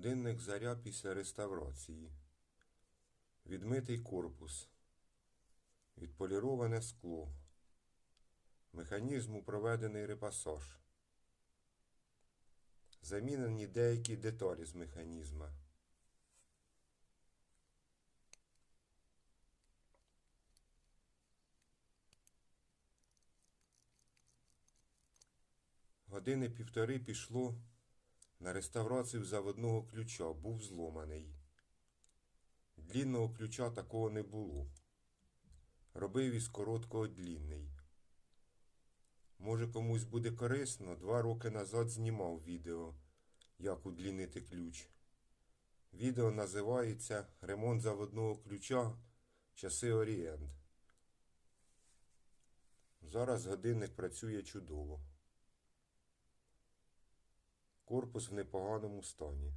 Годинник заря після реставрації. Відмитий корпус. Відполіроване скло. Механізму проведений репасаж. Замінені деякі деталі з механізма. Години півтори пішло на реставрацію заводного ключа. Був зломаний. Длінного ключа такого не було. Робив із короткого длінний. Може комусь буде корисно, два роки назад знімав відео, як удлінити ключ. Відео називається Ремонт заводного ключа часи Орієнт. Зараз годинник працює чудово. Корпус в непоганому стані.